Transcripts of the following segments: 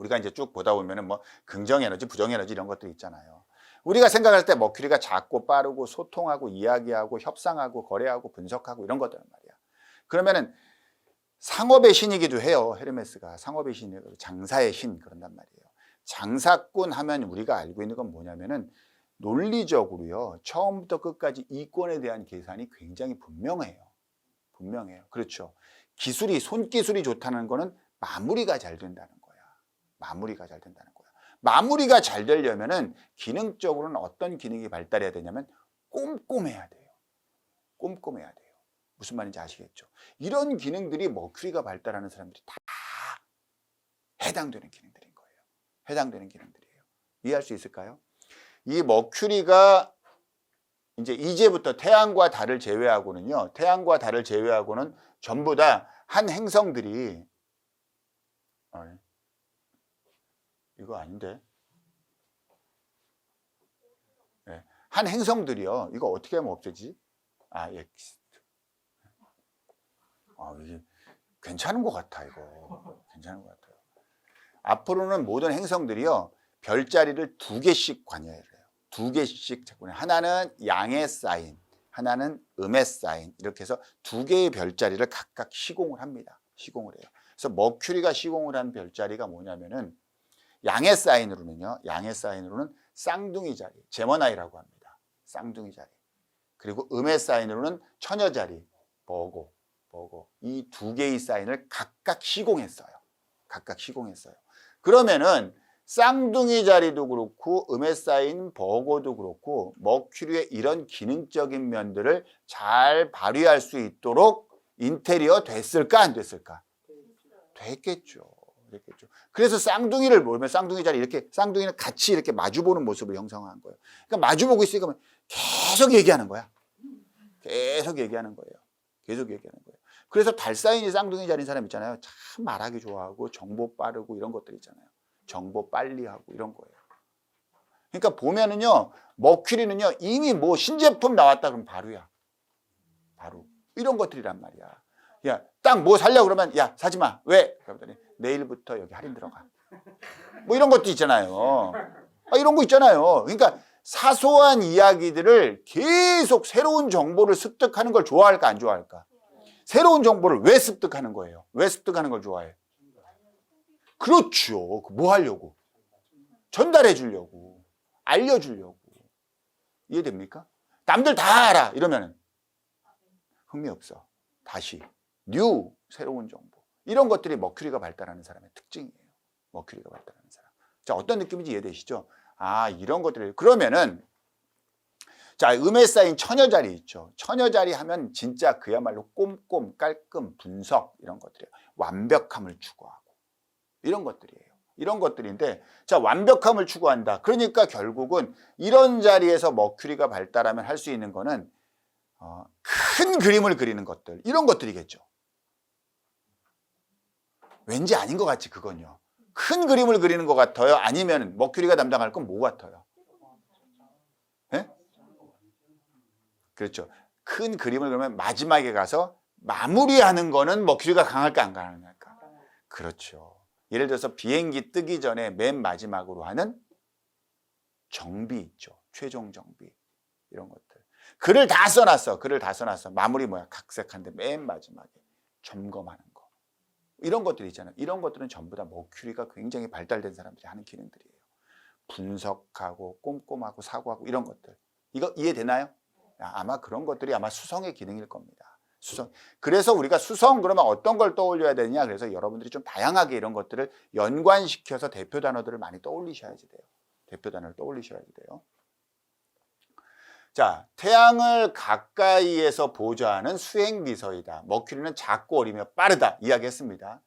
우리가 이제 쭉 보다 보면은 뭐 긍정 에너지, 부정 에너지 이런 것들이 있잖아요. 우리가 생각할 때 머큐리가 작고 빠르고 소통하고 이야기하고 협상하고 거래하고 분석하고 이런 것들란 말이야. 그러면은 상업의 신이기도 해요. 헤르메스가 상업의 신, 장사의 신 그런단 말이에요. 장사꾼 하면 우리가 알고 있는 건 뭐냐면은 논리적으로요. 처음부터 끝까지 이권에 대한 계산이 굉장히 분명해요. 분명해요. 그렇죠. 기술이 손기술이 좋다는 거는 마무리가 잘 된다는 거야. 마무리가 잘 된다는 거야. 마무리가 잘 되려면은 기능적으로는 어떤 기능이 발달해야 되냐면 꼼꼼해야 돼요. 꼼꼼해야 돼요. 무슨 말인지 아시겠죠? 이런 기능들이 머큐리가 발달하는 사람들이 다 해당되는 기능들인 거예요. 해당되는 기능들이에요. 이해할 수 있을까요? 이 머큐리가 이제 이제부터 태양과 달을 제외하고는요. 태양과 달을 제외하고는 전부 다 한 행성들이 아, 이거 아닌데. 네. 한 행성들이요. 이거 어떻게 하면 없애지? 아, 예. 아, 이게 괜찮은 것 같아, 이거. 괜찮은 것 같아요. 앞으로는 모든 행성들이요. 별자리를 두 개씩 관여해야 돼요. 두 개씩 관여. 하나는 양의 사인, 하나는 음의 사인. 이렇게 해서 두 개의 별자리를 각각 시공을 합니다. 시공을 해요. 그래서 머큐리가 시공을 한 별자리가 뭐냐면은 양의 사인으로는요. 양의 사인으로는 쌍둥이 자리, 제머나이라고 합니다. 쌍둥이 자리. 그리고 음의 사인으로는 처녀 자리, 버고, 버고. 이 두 개의 사인을 각각 시공했어요. 각각 시공했어요. 그러면은 쌍둥이 자리도 그렇고 음의 사인 버고도 그렇고 머큐리의 이런 기능적인 면들을 잘 발휘할 수 있도록 인테리어 됐을까 안 됐을까? 됐겠죠. 됐겠죠. 그래서 쌍둥이를 보면 쌍둥이 자리 이렇게 쌍둥이는 같이 이렇게 마주보는 모습을 형성한 거예요. 그러니까 마주보고 있으니까 계속 얘기하는 거야. 계속 얘기하는 거예요. 계속 얘기하는 거예요. 그래서 달사인이 쌍둥이 자리인 사람 있잖아요. 참 말하기 좋아하고 정보 빠르고 이런 것들 있잖아요. 정보 빨리 하고 이런 거예요. 그러니까 보면은요, 머큐리는요, 이미 뭐 신제품 나왔다 그러면 바로야. 바로. 이런 것들이란 말이야. 야, 딱 뭐 살려고 그러면, 야, 사지 마. 왜? 그러더니 내일부터 여기 할인 들어가. 뭐 이런 것도 있잖아요. 아, 이런 거 있잖아요. 그러니까 사소한 이야기들을 계속 새로운 정보를 습득하는 걸 좋아할까, 안 좋아할까? 새로운 정보를 왜 습득하는 거예요? 왜 습득하는 걸 좋아해? 그렇죠. 뭐 하려고? 전달해 주려고. 알려 주려고. 이해됩니까? 남들 다 알아. 이러면 흥미 없어. 다시. 뉴. 새로운 정보. 이런 것들이 머큐리가 발달하는 사람의 특징이에요. 머큐리가 발달하는 사람. 자, 어떤 느낌인지 이해되시죠? 아, 이런 것들이. 그러면은, 자, 음에 쌓인 처녀자리 있죠. 처녀자리 하면 진짜 그야말로 꼼꼼, 깔끔, 분석, 이런 것들이에요. 완벽함을 추구하고. 이런 것들이에요. 이런 것들인데, 자, 완벽함을 추구한다. 그러니까 결국은 이런 자리에서 머큐리가 발달하면 할 수 있는 거는, 어, 큰 그림을 그리는 것들, 이런 것들이겠죠. 왠지 아닌 것 같지, 그건요. 큰 그림을 그리는 것 같아요? 아니면 머큐리가 담당할 건 뭐 같아요? 예? 그렇죠. 큰 그림을 그러면 마지막에 가서 마무리하는 거는 머큐리가 강할까 안 강할까? 그렇죠. 예를 들어서 비행기 뜨기 전에 맨 마지막으로 하는 정비 있죠. 최종 정비. 이런 것들. 글을 다 써놨어. 글을 다 써놨어. 마무리 뭐야? 각색한데 맨 마지막에 점검하는 거. 이런 것들 있잖아요. 이런 것들은 전부 다 머큐리가 굉장히 발달된 사람들이 하는 기능들이에요. 분석하고 꼼꼼하고 사고하고 이런 것들. 이거 이해되나요? 아마 그런 것들이 아마 수성의 기능일 겁니다. 수성. 그래서 우리가 수성 그러면 어떤 걸 떠올려야 되냐? 그래서 여러분들이 좀 다양하게 이런 것들을 연관시켜서 대표 단어들을 많이 떠올리셔야지 돼요. 대표 단어를 떠올리셔야지 돼요. 자, 태양을 가까이에서 보좌하는 수행 비서이다. 머큐리는 작고 어리며 빠르다. 이야기했습니다.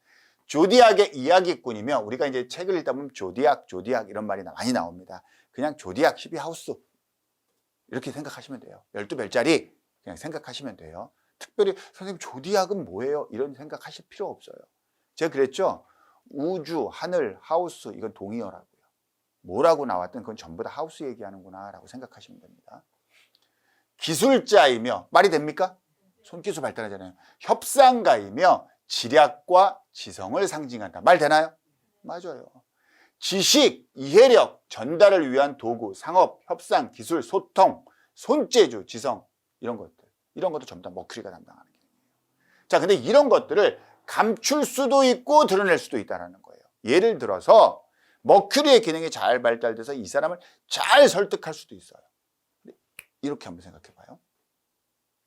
조디악의 이야기꾼이며 우리가 이제 책을 읽다 보면 조디악, 조디악 이런 말이 많이 나옵니다. 그냥 조디악 12하우스 이렇게 생각하시면 돼요. 12별짜리 그냥 생각하시면 돼요. 특별히 선생님 조디악은 뭐예요? 이런 생각하실 필요 없어요. 제가 그랬죠. 우주, 하늘, 하우스 이건 동의어라고요. 뭐라고 나왔든 그건 전부 다 하우스 얘기하는구나 라고 생각하시면 됩니다. 기술자이며 말이 됩니까? 손기술 발달하잖아요. 협상가이며 지략과 지성을 상징한다. 말 되나요? 맞아요. 지식, 이해력, 전달을 위한 도구, 상업, 협상, 기술, 소통, 손재주, 지성 이런 것들 이런 것도 전부 다 머큐리가 담당하는 게. 자, 근데 이런 것들을 감출 수도 있고 드러낼 수도 있다는 거예요. 예를 들어서 머큐리의 기능이 잘 발달돼서 이 사람을 잘 설득할 수도 있어요. 이렇게 한번 생각해 봐요.